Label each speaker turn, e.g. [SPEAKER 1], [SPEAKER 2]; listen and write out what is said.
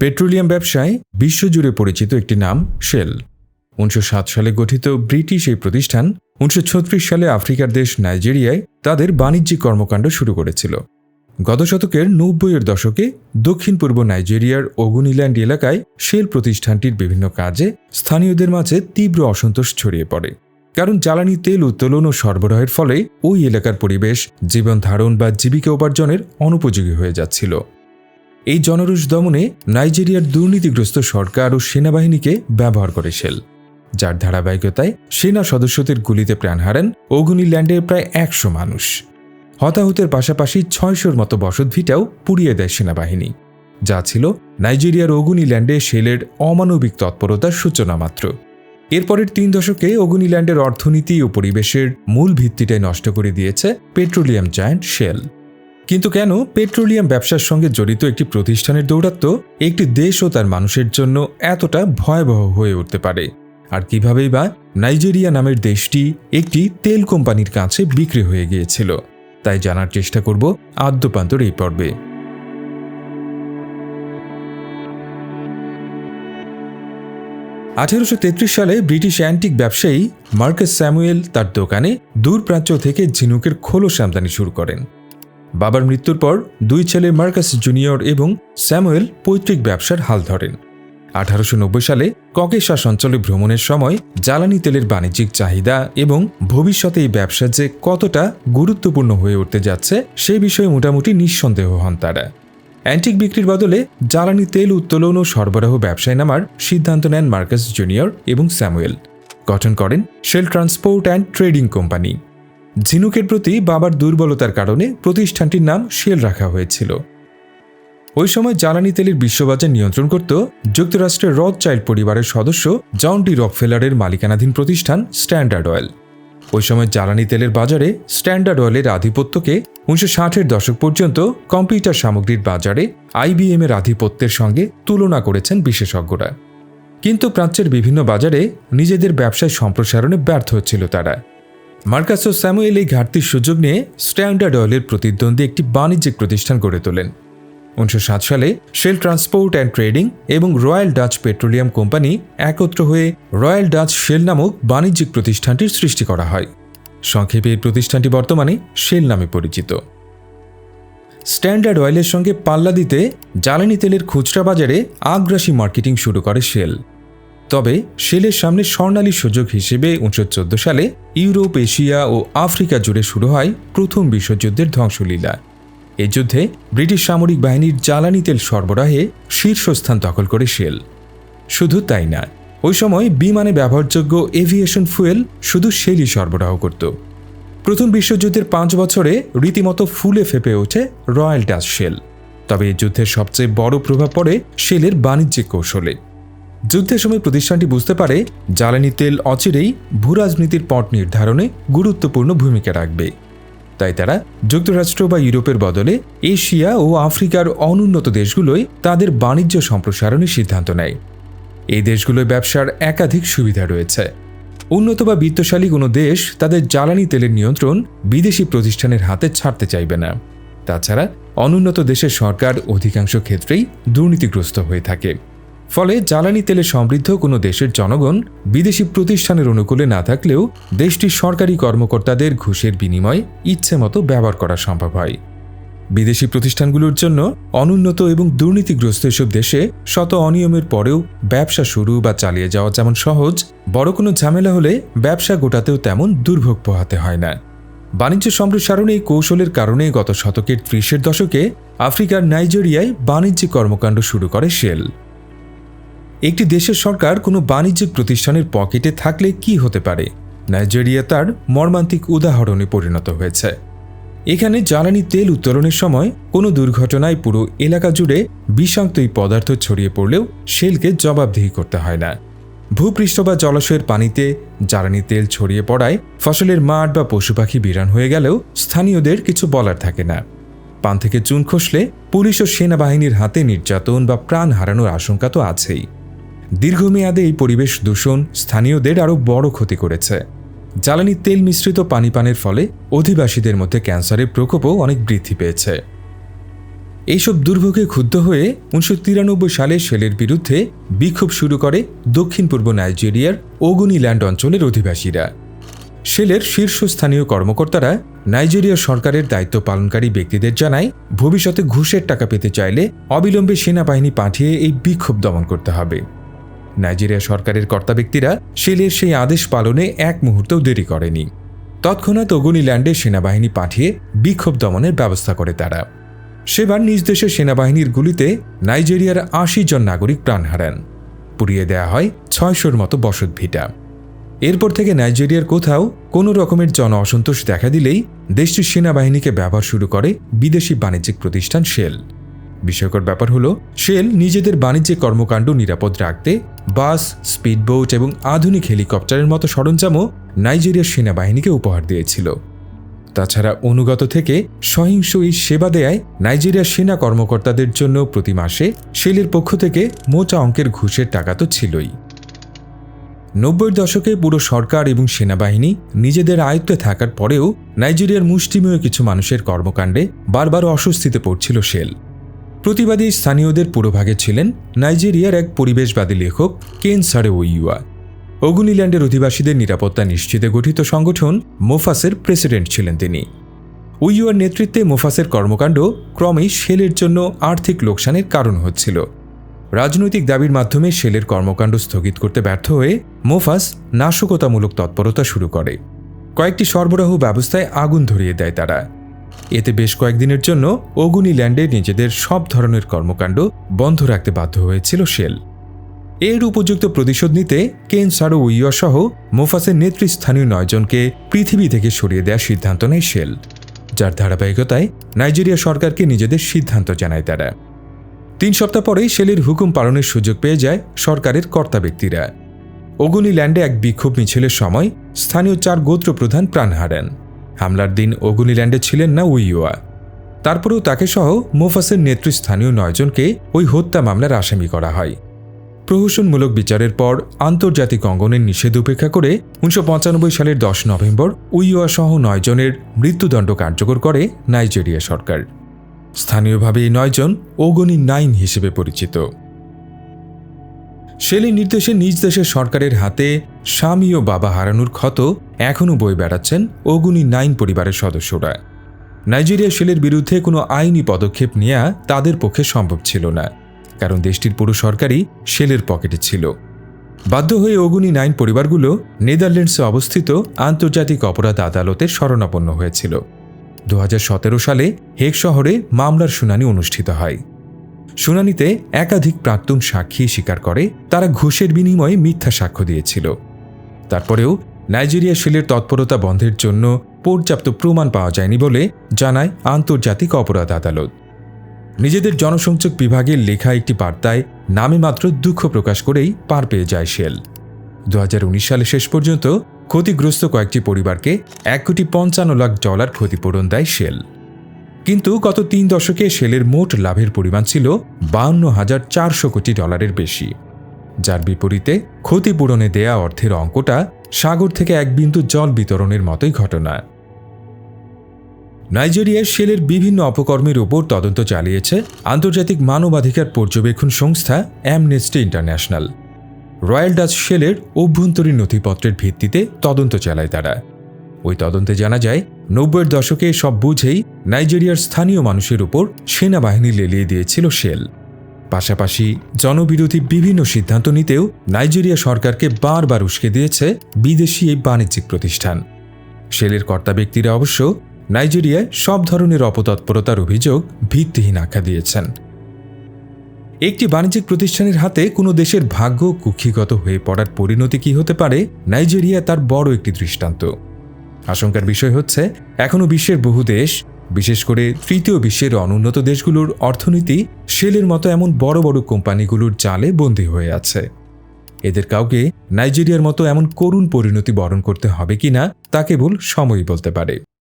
[SPEAKER 1] Petroleum ব্যবসায় বিশ্বজুড়ে পরিচিত একটি নাম, শেল। উনিশশো সাত সালে গঠিত ব্রিটিশ এই প্রতিষ্ঠান উনিশশো ছত্রিশ সালে আফ্রিকার দেশ নাইজেরিয়ায় তাদের বাণিজ্যিক কর্মকাণ্ড শুরু করেছিল। গত শতকের নব্বইয়ের দশকে দক্ষিণ পূর্ব নাইজেরিয়ার ওগুনিল্যান্ড এলাকায় শেল প্রতিষ্ঠানটির বিভিন্ন কাজে স্থানীয়দের মাঝে তীব্র অসন্তোষ ছড়িয়ে পড়ে। কারণ জ্বালানি, তেল উত্তোলন ও সরবরাহের ফলে ওই এলাকার পরিবেশ জীবন ধারণ বা জীবিকা উপার্জনের অনুপযোগী হয়ে যাচ্ছিল। এই জনরোষ দমনে নাইজেরিয়ার দুর্নীতিগ্রস্ত সরকার ও সেনাবাহিনীকে ব্যবহার করে শেল। যার ধারাবাহিকতায় সেনা সদস্যদের গুলিতে প্রাণ হারান ওগুনিল্যান্ডের প্রায় একশো মানুষ। হতাহতের পাশাপাশি ছয়শোর মতো বসতভিটাও পুড়িয়ে দেয় সেনাবাহিনী। যা ছিল নাইজেরিয়ার ওগুনিল্যান্ডে শেলের অমানবিক তৎপরতার সূচনা মাত্র। এরপরের তিন দশকে ওগুনিল্যান্ডের অর্থনীতি ও পরিবেশের মূল ভিত্তিটাই নষ্ট করে দিয়েছে পেট্রোলিয়াম জায়ান্ট শেল। কিন্তু কেন পেট্রোলিয়াম ব্যবসার সঙ্গে জড়িত একটি প্রতিষ্ঠানের দৌরাত্ম একটি দেশ ও তার মানুষের জন্য এতটা ভয়াবহ হয়ে উঠতে পারে? আর কিভাবেই বা নাইজেরিয়া নামের দেশটি একটি তেল কোম্পানির কাছে বিক্রি হয়ে গিয়েছিল? তাই জানার চেষ্টা করব আদ্যপান্তর এই পর্বে। আঠেরোশো সালে ব্রিটিশ অ্যান্টিক ব্যবসায়ী মার্কাস স্যামুয়েল তার দোকানে দূর প্রাচ্য থেকে ঝিনুকের খোলস আমদানি শুরু করেন। বাবার মৃত্যুর পর দুই ছেলে মার্কাস জুনিয়র এবং স্যামুয়েল পৈতৃক ব্যবসার হাল ধরেন। আঠারোশো নব্বই সালে ককেশাস অঞ্চলে ভ্রমণের সময় জ্বালানি তেলের বাণিজ্যিক চাহিদা এবং ভবিষ্যতে এই ব্যবসা যে কতটা গুরুত্বপূর্ণ হয়ে উঠতে যাচ্ছে, সে বিষয়ে মোটামুটি নিঃসন্দেহ হন তারা। অ্যান্টিক বিক্রির বদলে জ্বালানি তেল উত্তোলন ও সরবরাহ ব্যবসায় নামার সিদ্ধান্ত নেন মার্কাস জুনিয়র এবং স্যামুয়েল। গঠন করেন Shell Transport and Trading company. ঝিনুকের প্রতি বাবার দুর্বলতার কারণে প্রতিষ্ঠানটির নাম শেল রাখা হয়েছিল। ওই সময় জ্বালানি তেলের বিশ্ববাজার নিয়ন্ত্রণ করত যুক্তরাষ্ট্রের রথ চাইল্ড পরিবারের সদস্য জন ডি রকফেলারের মালিকানাধীন প্রতিষ্ঠান স্ট্যান্ডার্ড অয়েল। ওই সময় জ্বালানি তেলের বাজারে স্ট্যান্ডার্ড অয়েলের আধিপত্যকে উনিশশো ষাটের দশক পর্যন্ত কম্পিউটার সামগ্রীর বাজারে আইবিএম এর আধিপত্যের সঙ্গে তুলনা করেছেন বিশেষজ্ঞরা। কিন্তু প্রাচ্যের বিভিন্ন বাজারে নিজেদের ব্যবসায় সম্প্রসারণে ব্যর্থ হচ্ছিল তারা। মার্কাস স্যামুয়েল এই ঘাটতির সুযোগ নিয়ে স্ট্যান্ডার্ড অয়েলের প্রতিদ্বন্দ্বী একটি বাণিজ্যিক প্রতিষ্ঠান গড়ে তোলেন। উনিশশো সাত সালে শেল ট্রান্সপোর্ট অ্যান্ড ট্রেডিং এবং রয়্যাল ডাচ পেট্রোলিয়াম কোম্পানি একত্র হয়ে রয়্যাল ডাচ শেল নামক বাণিজ্যিক প্রতিষ্ঠানটির সৃষ্টি করা হয়। সংক্ষেপে এই প্রতিষ্ঠানটি বর্তমানে শেল নামে পরিচিত। স্ট্যান্ডার্ড অয়েলের সঙ্গে পাল্লা দিতে জ্বালানি তেলের খুচরা বাজারে আগ্রাসী মার্কেটিং শুরু করে শেল। তবে শেলের সামনে স্বর্ণালী সুযোগ হিসেবে উনিশশো চোদ্দ সালে ইউরোপ, এশিয়া ও আফ্রিকা জুড়ে শুরু হয় প্রথম বিশ্বযুদ্ধের ধ্বংসলীলা। এই যুদ্ধে ব্রিটিশ সামরিক বাহিনীর জ্বালানি তেল সরবরাহে শীর্ষস্থান দখল করে শেল শুধু তাই না, ওই সময় বিমানে ব্যবহারযোগ্য এভিয়েশন ফুয়েল শুধু শেলই সরবরাহ করত। প্রথম বিশ্বযুদ্ধের পাঁচ বছরে রীতিমতো ফুলে ফেপে ওঠে রয়্যাল ডাচ শেল তবে এই যুদ্ধের সবচেয়ে বড় প্রভাব পড়ে শেলের বাণিজ্যিক কৌশলে। যুদ্ধের সময় প্রতিষ্ঠানটি বুঝতে পারে, জ্বালানি তেল অচিরেই ভূরাজনীতির পট নির্ধারণে গুরুত্বপূর্ণ ভূমিকা রাখবে। তাই তারা যুক্তরাষ্ট্র বা ইউরোপের বদলে এশিয়া ও আফ্রিকার অনুন্নত দেশগুলোয় তাদের বাণিজ্য সম্প্রসারণের সিদ্ধান্ত নেয়। এই দেশগুলোয় ব্যবসার একাধিক সুবিধা রয়েছে। উন্নত বা বিত্তশালী কোনো দেশ তাদের জ্বালানি তেলের নিয়ন্ত্রণ বিদেশি প্রতিষ্ঠানের হাতে ছাড়তে চাইবে না। তাছাড়া অনুন্নত দেশের সরকার অধিকাংশ ক্ষেত্রেই দুর্নীতিগ্রস্ত হয়ে থাকে। ফলে জ্বালানি তেলে সমৃদ্ধ কোনো দেশের জনগণ বিদেশি প্রতিষ্ঠানের অনুকূলে না থাকলেও দেশটির সরকারি কর্মকর্তাদের ঘুষের বিনিময়ে ইচ্ছে মতো ব্যবহার করা সম্ভব হয়। বিদেশি প্রতিষ্ঠানগুলোর জন্য অনুন্নত এবং দুর্নীতিগ্রস্ত এসব দেশে শত অনিয়মের পরেও ব্যবসা শুরু বা চালিয়ে যাওয়া যেমন সহজ, বড় কোনো ঝামেলা হলে ব্যবসা গোটাতেও তেমন দুর্ভোগ পোহাতে হয় না। বাণিজ্য সম্প্রসারণে এই কৌশলের কারণে গত শতকের ত্রিশের দশকে আফ্রিকার নাইজেরিয়ায় বাণিজ্যিক কর্মকাণ্ড শুরু করে শেল। একটি দেশের সরকার কোনো বাণিজ্যিক প্রতিষ্ঠানের পকেটে থাকলে কি হতে পারে? নাইজেরিয়া তার মর্মান্তিক উদাহরণে পরিণত হয়েছে। এখানে জ্বালানি তেল উত্তোলনের সময় কোনো দুর্ঘটনায় পুরো এলাকা জুড়ে বিষাক্ত এই পদার্থ ছড়িয়ে পড়লেও শেলকে জবাবদিহি করতে হয় না। ভূপৃষ্ঠ বা জলাশয়ের পানিতে জ্বালানি তেল ছড়িয়ে পড়ায় ফসলের মাঠ বা পশু পাখি বিরান হয়ে গেলেও স্থানীয়দের কিছু বলার থাকে না। পান থেকে চুন খসলে পুলিশ ও সেনাবাহিনীর হাতে নির্যাতন বা প্রাণ হারানোর আশঙ্কা তো আছেই। দীর্ঘমেয়াদে এই পরিবেশ দূষণ স্থানীয়দের আরও বড় ক্ষতি করেছে। জ্বালানি তেল মিশ্রিত পানি পানের ফলে অধিবাসীদের মধ্যে ক্যান্সারের প্রকোপও অনেক বৃদ্ধি পেয়েছে। এইসব দুর্ভোগে ক্ষুব্ধ হয়ে উনিশশো তিরানব্বই সালে শেলের বিরুদ্ধে বিক্ষোভ শুরু করে দক্ষিণ পূর্ব নাইজেরিয়ার ওগুনিল্যান্ড অঞ্চলের অধিবাসীরা। শেলের শীর্ষস্থানীয় কর্মকর্তারা নাইজেরিয়া সরকারের দায়িত্ব পালনকারী ব্যক্তিদের জানায়, ভবিষ্যতে ঘুষের টাকা পেতে চাইলে অবিলম্বে সেনাবাহিনী পাঠিয়ে এই বিক্ষোভ দমন করতে হবে। নাইজেরিয়া সরকারের কর্তা ব্যক্তিরা শেলের সেই আদেশ পালনে এক মুহূর্তেও দেরি করেনি। তৎক্ষণাৎ অগুনিল্যান্ডে সেনাবাহিনী পাঠিয়ে বিক্ষোভ দমনের ব্যবস্থা করে তারা। সেবার নিজ দেশের সেনাবাহিনীর গুলিতে নাইজেরিয়ার আশি জন নাগরিক প্রাণ হারান। পুড়িয়ে দেয়া হয় ছয়শোর মতো বসত ভিটা। এরপর থেকে নাইজেরিয়ার কোথাও কোনো রকমের জন অসন্তোষ দেখা দিলেই দেশটির সেনাবাহিনীকে ব্যবহার শুরু করে বিদেশি বাণিজ্যিক প্রতিষ্ঠান শেল। বিষয়কর ব্যাপার হল, শেল নিজেদের বাণিজ্যিক কর্মকাণ্ড নিরাপদ রাখতে বাস, স্পিডবোট এবং আধুনিক হেলিকপ্টারের মতো সরঞ্জামও নাইজেরিয়ার সেনাবাহিনীকে উপহার দিয়েছিল। তাছাড়া অনুগত থেকে সহিংস এই সেবা দেয়ায় নাইজেরিয়ার সেনা কর্মকর্তাদের জন্য প্রতি মাসে শেলের পক্ষ থেকে মোটা অঙ্কের ঘুষের টাকা তো ছিলই। নব্বইয়ের দশকে পুরো সরকার এবং সেনাবাহিনী নিজেদের আয়ত্তে থাকার পরেও নাইজেরিয়ার মুষ্টিমেয় কিছু মানুষের কর্মকাণ্ডে বারবার অস্বস্তিতে পড়ছিল শেল প্রতিবাদী স্থানীয়দের পুরোভাগে ছিলেন নাইজেরিয়ার এক পরিবেশবাদী লেখক কেন সারে ওইয়ুয়া অগুনিল্যান্ডের অধিবাসীদের নিরাপত্তা নিশ্চিতে গঠিত সংগঠন মোফাসের প্রেসিডেন্ট ছিলেন তিনি। উইয়ুয়ার নেতৃত্বে মোফাসের কর্মকাণ্ড ক্রমেই শেলের জন্য আর্থিক লোকসানের কারণ হচ্ছিল। রাজনৈতিক দাবির মাধ্যমে শেলের কর্মকাণ্ড স্থগিত করতে ব্যর্থ হয়ে মোফাস নাশকতামূলক তৎপরতা শুরু করে। কয়েকটি সরবরাহ ব্যবস্থায় আগুন ধরিয়ে দেয় তারা। এতে বেশ কয়েকদিনের জন্য অগুনিল্যান্ডে নিজেদের সব ধরনের কর্মকাণ্ড বন্ধ রাখতে বাধ্য হয়েছিল শেল। এর উপযুক্ত প্রতিশোধ নিতে কেন সারো উইয়া সহ মোফাসের নেতৃস্থানীয় নয়জনকে পৃথিবী থেকে সরিয়ে দেওয়ার সিদ্ধান্ত নেয় শেল, যার ধারাবাহিকতায় নাইজেরিয়া সরকারকে নিজেদের সিদ্ধান্ত জানায় তারা। তিন সপ্তাহ পরেই শেলের হুকুম পালনের সুযোগ পেয়ে যায় সরকারের কর্তা ব্যক্তিরা। অগুনিল্যান্ডে এক বিক্ষোভ মিছিলের সময় স্থানীয় চার গোত্র প্রধান প্রাণ হারান। হামলার দিন অগুনিল্যান্ডে ছিলেন না উইয়োয়া তারপরেও তাকে সহ মোফাসের নেতৃস্থানীয় নয়জনকে ওই হত্যা মামলার আসামি করা হয়। প্রহসনমূলক বিচারের পর আন্তর্জাতিক অঙ্গনের নিষেধ উপেক্ষা করে উনিশশো পঁচানব্বই সালের দশ নভেম্বর উইয়োয়া সহ নয়জনের মৃত্যুদণ্ড কার্যকর করে নাইজেরিয়া সরকার। স্থানীয়ভাবে এই নয়জন ওগনি নাইন হিসেবে পরিচিত। শেলের নির্দেশে নিজ দেশের সরকারের হাতে স্বামী ও বাবা হারানোর ক্ষত এখনও বয়ে বেড়াচ্ছেন অগুনি নাইন পরিবারের সদস্যরা। নাইজেরিয়া শেলের বিরুদ্ধে কোনো আইনি পদক্ষেপ নেওয়া তাদের পক্ষে সম্ভব ছিল না, কারণ দেশটির পুরো সরকারই শেলের পকেটে ছিল। বাধ্য হয়ে অগুনি নাইন পরিবারগুলো নেদারল্যান্ডসে অবস্থিত আন্তর্জাতিক অপরাধ আদালতের শরণাপন্ন হয়েছিল। দু হাজার সতেরো সালে হেগ শহরে মামলার শুনানি অনুষ্ঠিত হয়। শুনানিতে একাধিক প্রাক্তন সাক্ষী স্বীকার করে তারা ঘুষের বিনিময়ে মিথ্যা সাক্ষ্য দিয়েছিল। তারপরেও নাইজেরিয়া শেলের তৎপরতা বন্ধের জন্য পর্যাপ্ত প্রমাণ পাওয়া যায়নি বলে জানায় আন্তর্জাতিক অপরাধ আদালত। নিজেদের জনসংযোগ বিভাগের লেখা একটি বার্তায় নামে মাত্র দুঃখ প্রকাশ করেই পার পেয়ে যায় শেল দু হাজার উনিশ সালে শেষ পর্যন্ত ক্ষতিগ্রস্ত কয়েকটি পরিবারকে এক কোটি পঞ্চান্ন লাখ ডলার ক্ষতিপূরণ দেয় শেল কিন্তু গত তিন দশকে শেলের মোট লাভের পরিমাণ ছিল বাউন্ন হাজার চারশো কোটি ডলারের বেশি। যার বিপরীতে ক্ষতিপূরণে দেয়া অর্থের অঙ্কটা সাগর থেকে এক বিন্দু জল বিতরণের মতোই ঘটনা। নাইজেরিয়ার শেলের বিভিন্ন অপকর্মের উপর তদন্ত চালিয়েছে আন্তর্জাতিক মানবাধিকার পর্যবেক্ষণ সংস্থা অ্যামনেস্টি ইন্টারন্যাশনাল রয়্যাল ডাচ শেলের অভ্যন্তরীণ নথিপত্রের ভিত্তিতে তদন্ত চালায় তারা। ওই তদন্তে জানা যায়, নব্বইয়ের দশকে সব বুঝেই নাইজেরিয়ার স্থানীয় মানুষের উপর সেনাবাহিনী লেলিয়ে দিয়েছিল শেল। পাশাপাশি জনবিরোধী বিভিন্ন সিদ্ধান্ত নিতেও নাইজেরিয়া সরকারকে বারবার উস্কে দিয়েছে বিদেশি এই বাণিজ্যিক প্রতিষ্ঠান। শেলের কর্তা ব্যক্তিরা অবশ্য নাইজেরিয়ায় সব ধরনের অপতৎপরতার অভিযোগ ভিত্তিহীন আখ্যা দিয়েছেন। একটি বাণিজ্যিক প্রতিষ্ঠানের হাতে কোনো দেশের ভাগ্য কুক্ষিগত হয়ে পড়ার পরিণতি কি হতে পারে, নাইজেরিয়া তার বড় একটি দৃষ্টান্ত। আশঙ্কার বিষয় হচ্ছে এখনও বিশ্বের বহু দেশ, বিশেষ করে তৃতীয় বিশ্বের অনুন্নত দেশগুলোর অর্থনীতি শেলের মতো এমন বড় বড় কোম্পানিগুলোর জালে বন্দী হয়ে আছে। এদের কাউকে নাইজেরিয়ার মতো এমন করুণ পরিণতি বরণ করতে হবে কিনা, তা কেবল সময়ই বলতে পারে।